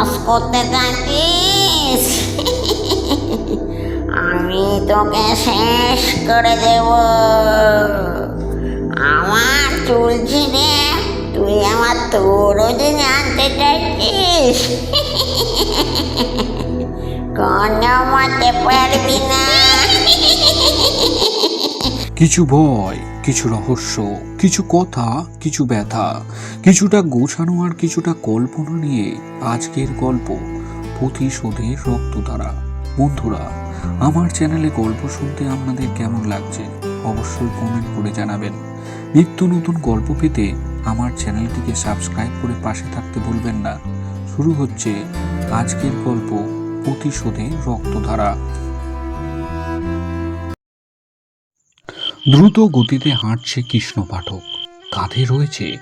বস করতে থাকিস আমি তোকে শেষ করে দেব। আমার চুল ছিঁড়ে তুই আমার তোরও যে জানতে চাইছিস? কোনো মতে পারবি না। কিছু ভয়। কিছু রহস্য, কিছু কথা, কিছু ব্যথা, কিছুটা গোছানো আর কিছুটা কল্পনা নিয়ে আজকের গল্প প্রতিশোধের রক্তধারা বন্ধুরা, আমার চ্যানেলে গল্প শুনতে আপনাদের কেমন লাগছে অবশ্যই কমেন্ট করে জানাবেন। নিত্য নতুন গল্প পেতে আমার চ্যানেলটিকে সাবস্ক্রাইব করে পাশে থাকতে ভুলবেন না। শুরু হচ্ছে আজকের গল্প প্রতিশোধের রক্তধারা দ্রুত গতিতে হাঁটছে কৃষ্ণ পাঠক। কাঁধে রয়েছে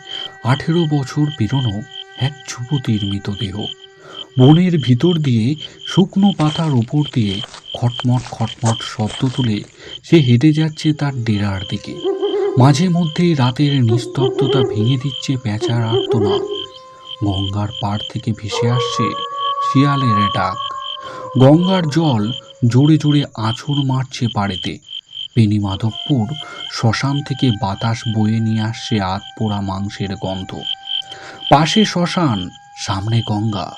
আঠেরো বছর পেরোনো এক যুবতীর মৃতদেহ। বনের ভিতর দিয়ে শুকনো পাতার উপর দিয়ে খটমট খটমট শব্দ তুলে সে হেঁটে যাচ্ছে তার ডেরার দিকে। মাঝে মধ্যেই রাতের নিস্তব্ধতা ভেঙে দিচ্ছে পেঁচার আর্তনা। গঙ্গার পাড় থেকে ভেসে আসছে শিয়ালের ডাক। গঙ্গার জল জোরে জোরে আছড় মারছে পাড়েতে। বেনি মাধবপুর শ্মশান থেকে বাতাস বয়ে নিয়ে আসছে আত পোড়া মাংসের গন্ধ। পাশে শ্মশান, সামনে গঙ্গা।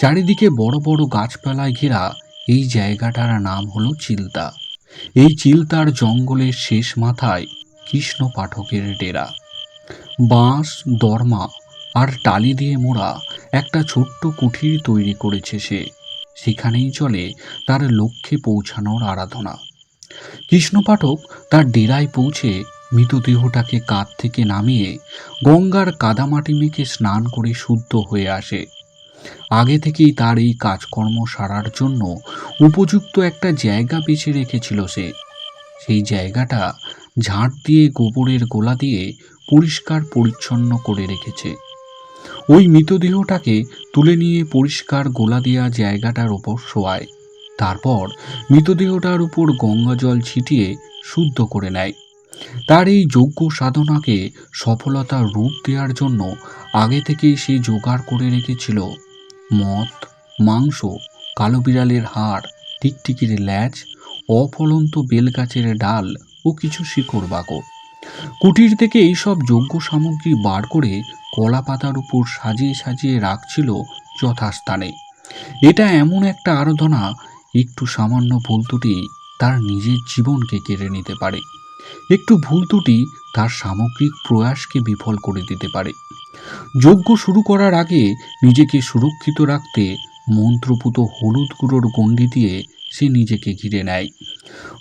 চারিদিকে বড় বড় গাছপালায় ঘেরা এই জায়গাটার নাম হলো চিলতা। এই চিলতার জঙ্গলের শেষ মাথায় কৃষ্ণ পাঠকের ডেরা। বাঁশ, দরমা আর টালি দিয়ে মোড়া একটা ছোট্ট কুঠির তৈরি করেছে সে। সেখানেই চলে তার লক্ষ্যে পৌঁছানোর আরাধনা। কৃষ্ণ পাঠক তার ডেরায় পৌঁছে মৃতদেহটাকে কাঁধ থেকে নামিয়ে গঙ্গার কাদামাটি মেখে স্নান করে শুদ্ধ হয়ে আসে। আগে থেকেই তার এই কাজকর্ম সারার জন্য উপযুক্ত একটা জায়গা বেছে রেখেছিল সে। সেই জায়গাটা ঝাঁট দিয়ে গোবরের গোলা দিয়ে পরিষ্কার পরিচ্ছন্ন করে রেখেছে। ওই মৃতদেহটাকে তুলে নিয়ে পরিষ্কার গোলা দেওয়া জায়গাটার ওপর শোয়ায়। তারপর মৃতদেহটার উপর গঙ্গা জল ছিটিয়ে শুদ্ধ করে নেয়। তার এই যোগ্য সাধনাকে সফলতার রূপ দেওয়ার জন্য আগে থেকেই সে জোগাড় করে রেখেছিল। মদ, মাংস, কালো বিড়ালের হাড়, টিকটিকির ল্যাচ অফলন্ত বেলগাছের ডাল ও কিছু শিকড় বাকড় কুটির থেকে এইসব যোগ্য সামগ্রী বার করে কলা পাতার উপর সাজিয়ে সাজিয়ে রাখছিল যথাস্থানে। এটা এমন একটা আরাধনা একটু সামান্য ভুল ত্রুটি তার নিজের জীবনকে কেড়ে নিতে পারে। একটু ভুল ত্রুটি তার সামগ্রিক প্রয়াসকে বিফল করে দিতে পারে। যজ্ঞ শুরু করার আগে নিজেকে সুরক্ষিত রাখতে মন্ত্রপুত হলুদ গুঁড়োর গণ্ডি দিয়ে সে নিজেকে ঘিরে নেয়।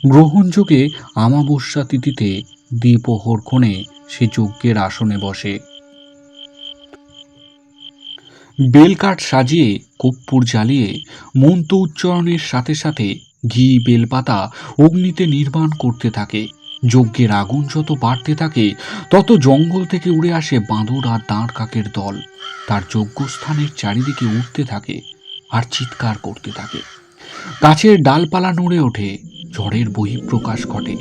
গ্রহণযোগে আমাবস্যা তিথিতে দ্বিপ্রহর ক্ষণে সে যজ্ঞের আসনে বসে। বেলকাঠ সাজিয়ে কর্পূর জ্বালিয়ে মন্ত্র উচ্চারণের সাথে সাথে ঘি বেলপাতা অগ্নিতে নির্মাণ করতে থাকে। যজ্ঞের আগুন যত বাড়তে থাকে তত জঙ্গল থেকে উড়ে আসে বাঁদর আর দাঁড় কাকের দল। তার যজ্ঞস্থানের চারিদিকে উঠতে থাকে আর চিৎকার করতে থাকে। গাছের ডালপালা নড়ে ওঠে ঝড়ের বহিঃপ্রকাশ ঘটে।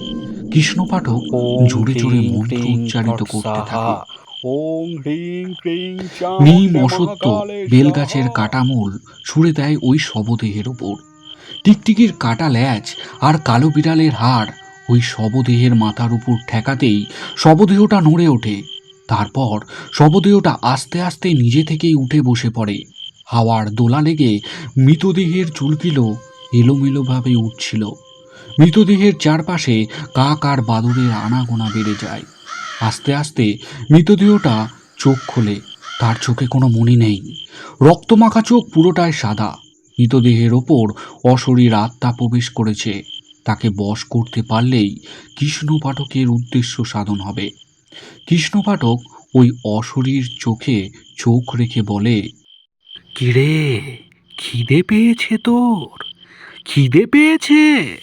কৃষ্ণ পাঠক জোরে জোরে মন্ত্র উচ্চারিত করতে থাকে। ওং হ্রিং ক্রিং নিম অসত্য বেলগাছের কাটামূল ছুড়ে দেয় ওই শবদেহের উপর। টিকটিকির কাটা ল্যাচ আর কালো বিড়ালের হাড় ওই শবদেহের মাথার উপর ঠেকাতেই শবদেহটা নড়ে ওঠে। তারপর শবদেহটা আস্তে আস্তে নিজে থেকেই উঠে বসে পড়ে। হাওয়ার দোলা লেগে মৃতদেহের চুলকিলো এলোমেলোভাবে উঠছিল। মৃতদেহের চারপাশে কাক আর বাদুরের আনাগোনা বেড়ে যায়। আস্তে আস্তে মৃতদেহটা চোখ খোলে। তার চোখে কোনো মনি নেই। রক্তমাখা চোখ পুরোটাই সাদা। মৃতদেহের ওপর অশরীর আত্মা প্রবেশ করেছে। তাকে বশ করতে পারলেই কৃষ্ণ পাঠকের উদ্দেশ্য সাধন হবে। কৃষ্ণ পাঠক ওই অশরীর চোখে চোখ রেখে বলে কিরে খিদে পেয়েছে তোর? খিদে পেয়েছে?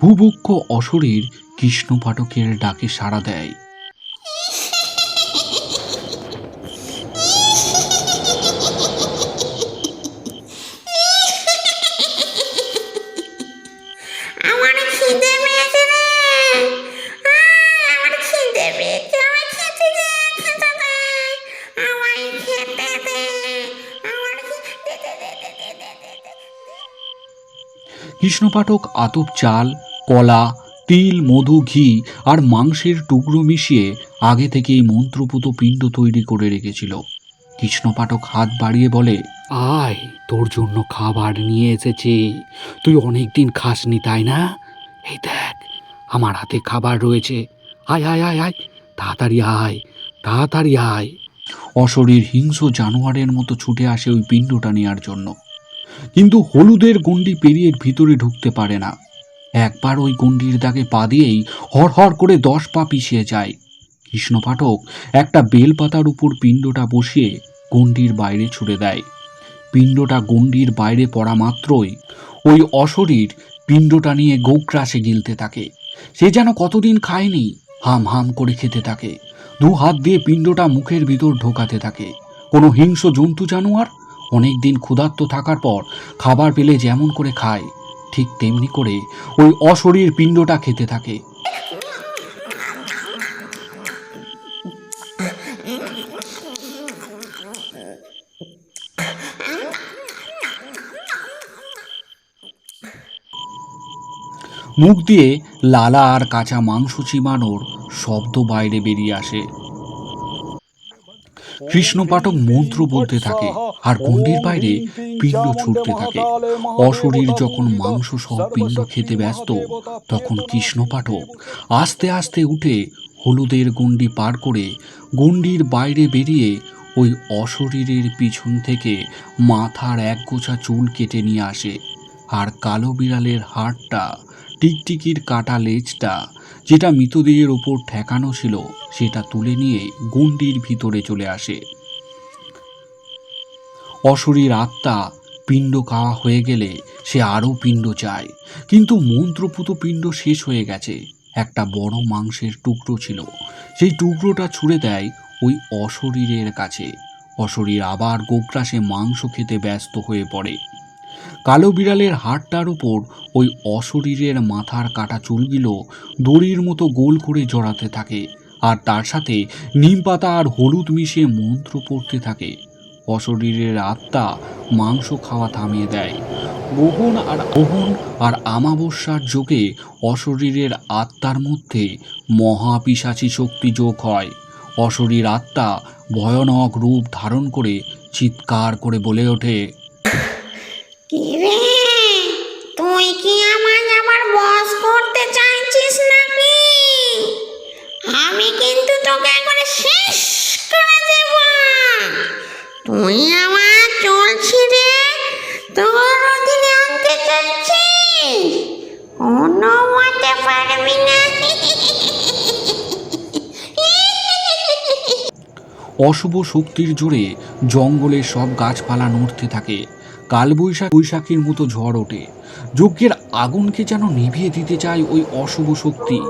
ভুবুক্ষ অশরীর কৃষ্ণ পাঠকের ডাকে সাড়া দেয়। কৃষ্ণ পাঠক আতপ চাল কলা তিল মধু ঘি আর মাংসের টুকরো মিশিয়ে আগে থেকেই মন্ত্রপুত পিণ্ড তৈরি করে রেখেছিল। কৃষ্ণপাঠক হাত বাড়িয়ে বলে আয় তোর জন্য খাবার নিয়ে এসেছি। তুই অনেক দিন খাসনি তাই না? এই দেখ আমার হাতে খাবার রয়েছে। আয় আয় আয় আয় তাড়াতাড়ি আয় তাড়াতাড়ি আয়। অশরীর হিংস্র জানোয়ারের মতো ছুটে আসে ওই পিণ্ডটা নেওয়ার জন্য। কিন্তু হলুদের গণ্ডি পেরিয়ে ভিতরে ঢুকতে পারে না। একবার ওই গণ্ডির দাগে পা দিয়েই হর করে দশ পা পিছিয়ে যায়। কৃষ্ণ পাঠক একটা বেলপাতার উপর পিণ্ডটা বসিয়ে গণ্ডির বাইরে ছুড়ে দেয়। পিণ্ডটা গণ্ডির বাইরে পড়া মাত্রই ওই অশরীর পিণ্ডটা নিয়ে গোগ্রাসে গিলতে থাকে। সে যেন কতদিন খায়নি, হাম হাম করে খেতে থাকে। দু হাত দিয়ে পিণ্ডটা মুখের ভিতর ঢোকাতে থাকে। কোনো হিংস্র জন্তু জানোয়ার অনেক দিন ক্ষুধার্ত থাকার পর খাবার পেলে যেমন করে খায়। ঠিক তেমনি করে ওই অশরীর পিণ্ডটা খেতে থাকে। মুখ দিয়ে লালা আর কাঁচা মাংস চিমানোর শব্দ বাইরে বেরিয়ে আসে। কৃষ্ণপাঠক মন্ত্র বলতে থাকে আর গন্ডির বাইরে পিণ্ড ছুটতে থাকে। অশরীর যখন মাংস সহ পিণ্ড খেতে ব্যস্ত, তখন কৃষ্ণপাঠক আস্তে আস্তে উঠে হলুদের গণ্ডি পার করে গণ্ডির বাইরে বেরিয়ে ওই অশরীরের পিছন থেকে মাথার এক গোছা চুল কেটে নিয়ে আসে। আর কালো বিড়ালের হাড়টা টিকটিকির কাটা লেজটা যেটা মৃতদেহের ওপর ঠেকানো ছিল, সেটা তুলে নিয়ে গণ্ডির ভিতরে চলে আসে। অশরীর আত্মা পিণ্ড খাওয়া হয়ে গেলে সে আরও পিণ্ড চায়, কিন্তু মন্ত্রপুত পিণ্ড শেষ হয়ে গেছে। একটা বড় মাংসের টুকরো ছিল, সেই টুকরোটা ছুঁড়ে দেয় ওই অশরীরের কাছে। অশরীর আবার গোগ্রাসে মাংস খেতে ব্যস্ত হয়ে পড়ে। কালো বিড়ালের হাড়টার উপর ওই অশরীরের মাথার কাটা চুলগুলো দড়ির মতো গোল করে জড়াতে থাকে আর তার সাথে নিম পাতা আর হলুদ মিশিয়ে মন্ত্র পড়তে থাকে। অশরীরের আত্মা মাংস খাওয়া থামিয়ে দেয়। গ্রহণ আর গ্রহণ আর আমাবস্যার যোগে অশরীরের আত্মার মধ্যে মহাপিশাচী শক্তি যোগ হয়। অশরীর আত্মা ভয়ানক রূপ ধারণ করে চিৎকার করে বলে ওঠে তোকে শেষ করে দেব। তুই আমার তোর অধীনে আনতে মতে পারবি না। অশুভ শক্তির জোরে জঙ্গলে সব গাছপালা নড়তে থাকে। কালবৈশাখ বৈশাখীর মতো ঝড় ওঠে। যজ্ঞের আগুনকে যেন নিভিয়ে দিতে চায় ওই অশুভ শক্তি।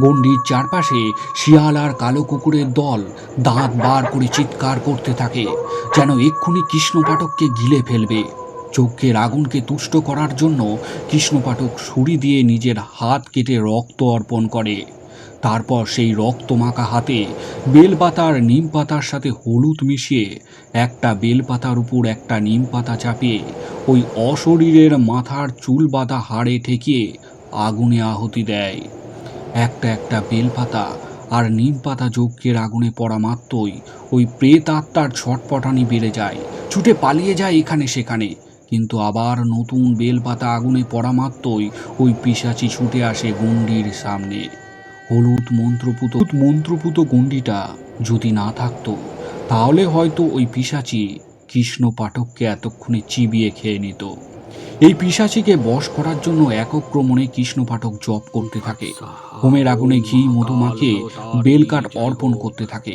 গণ্ডির চারপাশে শিয়াল আর কালো কুকুরের দল দাঁত বার করে চিৎকার করতে থাকে, যেন এক্ষুনি কৃষ্ণপাঠককে গিলে ফেলবে। চোখের আগুনকে তুষ্ট করার জন্য কৃষ্ণপাঠক ছুরি দিয়ে নিজের হাত কেটে রক্ত অর্পণ করে। তারপর সেই রক্তমাখা হাতে বেলপাতা আর নিম পাতার সাথে হলুদ মিশিয়ে একটা বেলপাতার উপর একটা নিম পাতা চাপিয়ে ওই অশরীরের মাথার চুল বাঁধা হাড়ে ঠেকিয়ে আগুনে আহুতি দেয়। একটা একটা বেলপাতা আর নিম পাতা যজ্ঞের আগুনে পড়া মাত্রই ওই প্রেত আত্মার ছটপটানি বেড়ে যায়, ছুটে পালিয়ে যায় এখানে সেখানে। কিন্তু আবার নতুন বেলপাতা আগুনে পড়া মাত্রই ওই পিসাচি ছুটে আসে গণ্ডির সামনে। হলুদ মন্ত্রপুত মন্ত্রপুত গণ্ডিটা যদি না থাকতো, তাহলে হয়তো ওই পিসাচি কৃষ্ণ পাঠককে এতক্ষণে চিবিয়ে খেয়ে নিত। এই পিসাচিকে বশ করার জন্য একক্রমণে কৃষ্ণ পাঠক জপ করতে থাকে। হোমের আগুনে ঘি, মধু মাখিয়ে বেলকাঠ অর্পণ করতে থাকে।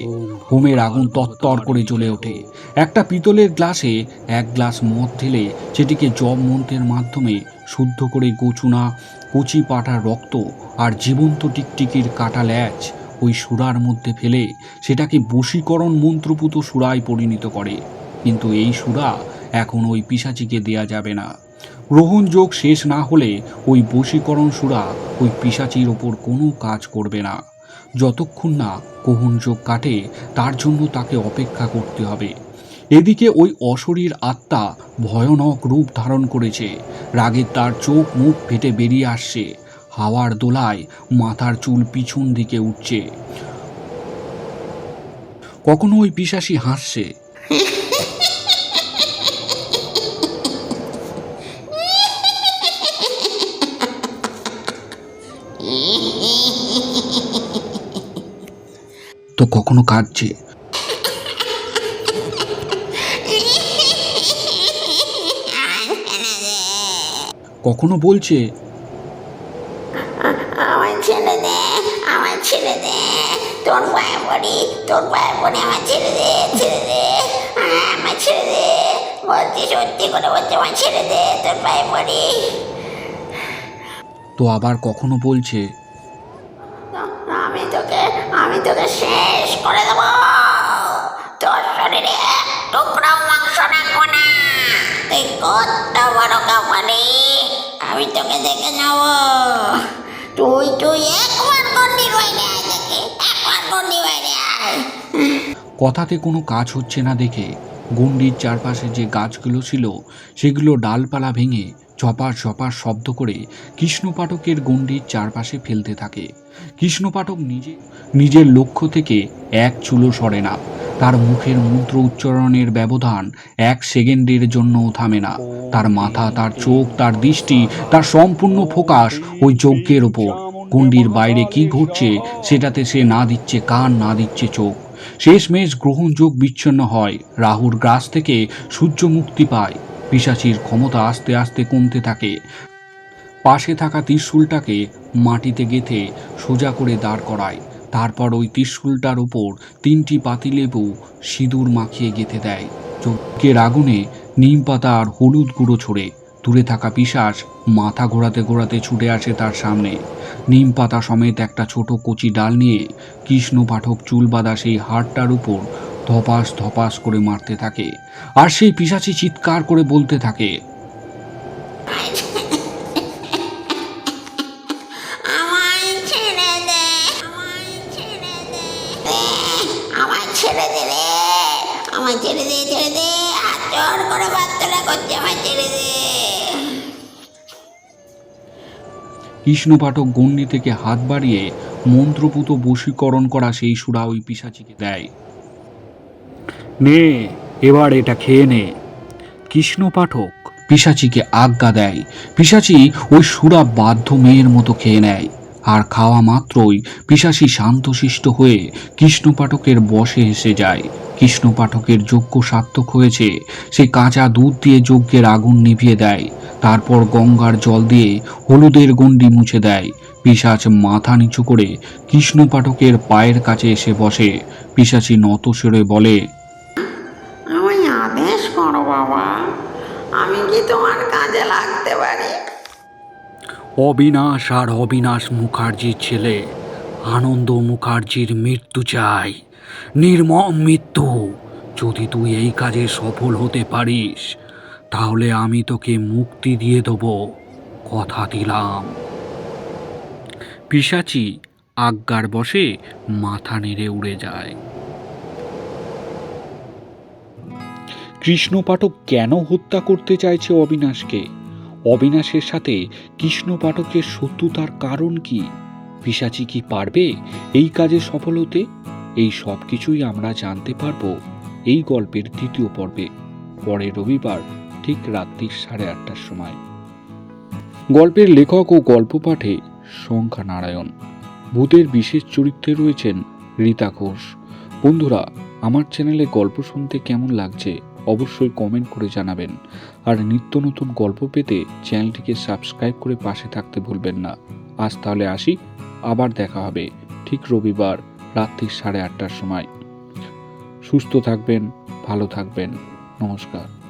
হোমের আগুন তত্তর করে জ্বলে ওঠে। একটা পিতলের গ্লাসে এক গ্লাস মদ ঢেলে সেটিকে জব মন্ত্রের মাধ্যমে শুদ্ধ করে গোচুনা, কচি পাটার রক্ত আর জীবন্ত টিকটিকির কাটা ল্যাচ ওই সুরার মধ্যে ফেলে সেটাকে বশীকরণ মন্ত্রপুত সুরায় পরিণত করে। কিন্তু এই সুরা এখন ওই পিসাচিকে দেয়া যাবে না। গ্রহণযোগ শেষ না হলে ওই বশীকরণ সুরা ওই পিসাচির ওপর কোনো কাজ করবে না। যতক্ষণ না গ্রহণযোগ কাটে, তার জন্য তাকে অপেক্ষা করতে হবে। এদিকে ওই অশরীর আত্মা ভয়ানক রূপ ধারণ করেছে। রাগের তার চোখ মুখ ফেটে বেরিয়ে আসছে। হাওয়ার দোলায় মাথার চুল পিছন দিকে উঠছে। কখনো ওই পিশাসি হাসছে। তো কখনো কাঁদছে। কখনো বলছে আমার দে আমার ছেড়ে দে তোর পায়ে পড়ি তোর পায়ে পড়ি আমার ছেড়ে দে ছেড়ে দে আমার ছেড়ে দে বলছি সত্যি করে বলছি আমার ছেড়ে দে তোর পায়ে পড়ি। তো আবার কখনো বলছে তোকে, আমি তোকে শেষ করে দেবো। তোর শরীরে এক মাংস রাখব না। তুই কত বড় কাপালি আমি তোকে দেখে নেব। তুই তুই একবার গন্ডির বাইরে আয় একবার গন্ডির বাইরে কথাতে কোনো কাজ হচ্ছে না দেখে গণ্ডির চারপাশে যে গাছগুলো ছিল, সেগুলো ডালপালা ভেঙে চপার চপার শব্দ করে কৃষ্ণপাঠকের গণ্ডির চারপাশে ফেলতে থাকে। কৃষ্ণপাঠক নিজে, নিজের লক্ষ্য থেকে এক চুলো সরে না। তার মুখের মন্ত্র উচ্চারণের ব্যবধান এক সেকেন্ডের জন্যও থামে না। তার মাথা, তার চোখ, তার দৃষ্টি, তার সম্পূর্ণ ফোকাস ওই যজ্ঞের ওপর। গণ্ডির বাইরে কি ঘটছে সেটাতে সে না দিচ্ছে কান, না দিচ্ছে চোখ। শেষমেশ গ্রহণযোগ বিচ্ছিন্ন হয়। রাহুর গ্রাস থেকে সূর্য মুক্তি পায়। পিসাচির ক্ষমতা আস্তে আস্তে কমতে থাকে। পাশে থাকা ত্রিশূলটাকে মাটিতে গেঁথে সোজা করে দাঁড় করায়। তারপর ওই ত্রিশূলটার উপর তিনটি পাতিলেবু সিঁদুর মাখিয়ে গেঁথে দেয়। চোখের আগুনে নিম পাতা আর হলুদ গুঁড়ো ছড়ে। দূরে থাকা পিসাস মাথা ঘোরাতে ঘোরাতে ছুটে আসে তার সামনে। নিম পাতা সমেত একটা ছোট কচি ডাল নিয়ে কৃষ্ণ পাঠক চুল বাঁধা সেই হাড়টার উপর ধপাস ধপাস করে মারতে থাকে। আর সেই পিসাচি চিৎকার করে বলতে থাকে। ছেড়ে দে আমায় ছেড়ে দে আমায় ছেড়ে দে রে আমায় ছেড়ে দে ছেড়ে দে আর জোর করে বাচ্চারা করছে আমায় ছেড়ে দে। কৃষ্ণ পাঠক গণ্ডি থেকে হাত বাড়িয়ে মন্ত্রপুত বশীকরণ করা সেই সুরা ওই পিসাচিকে দেয়। নে, এবার এটা খেয়ে নে। কৃষ্ণ পাঠক পিসাচিকে আজ্ঞা দেয়। পিসাচি ওই সুরা বাধ্য মেয়ের মতো খেয়ে নেয়। আর খাওয়া মাত্রই পিসাচি শান্তশিষ্ট হয়ে কৃষ্ণ পাঠকের বসে এসে যায়। কৃষ্ণ পাঠকের যজ্ঞ সার্থক হয়েছে। সে কাঁচা দুধ দিয়ে যজ্ঞের আগুন নিভিয়ে দেয়। তারপর গঙ্গার জল দিয়ে হলুদের গণ্ডি মুছে দেয়। পিসাচ মাথা নিচু করে কৃষ্ণ পাঠকের পায়ের কাছে এসে বসে। পিসাচি নত সেরে বলে অবিনাশ আর অবিনাশ মুখার্জির ছেলে, আনন্দ মুখার্জির মৃত্যু চাই, নির্মম মৃত্যু। যদি তুই এই কাজে সফল হতে পারিস, তাহলে আমি তোকে মুক্তি দিয়ে দেব, কথা দিলাম। পিসাচি আজ্ঞার বসে মাথা নেড়ে উড়ে যায়। কৃষ্ণ পাঠক কেন হত্যা করতে চাইছে অবিনাশকে? অবিনাশের সাথে কৃষ্ণ পাঠকের শত্রুতার কারণ কি? পিসাচি কি পারবে এই কাজে সফল হতে? এই সব কিছুই আমরা জানতে পারব এই গল্পের দ্বিতীয় পর্বে পরে রবিবার ঠিক রাত্রি সাড়ে আটটার সময়। গল্পের লেখক ও গল্প পাঠে সংখ্যা নারায়ণ ভূতের বিশেষ চরিত্রে রয়েছেন রীতা ঘোষ। বন্ধুরা, আমার চ্যানেলে গল্প শুনতে কেমন লাগছে? অবশ্যই কমেন্ট করে জানাবেন। আর নিত্য নতুন গল্প পেতে চ্যানেলটিকে সাবস্ক্রাইব করে পাশে থাকতে ভুলবেন না। আজ তাহলে আসি, আবার দেখা হবে ঠিক রবিবার রাত্রি সাড়ে আটটার সময়। সুস্থ থাকবেন, ভালো থাকবেন। নমস্কার।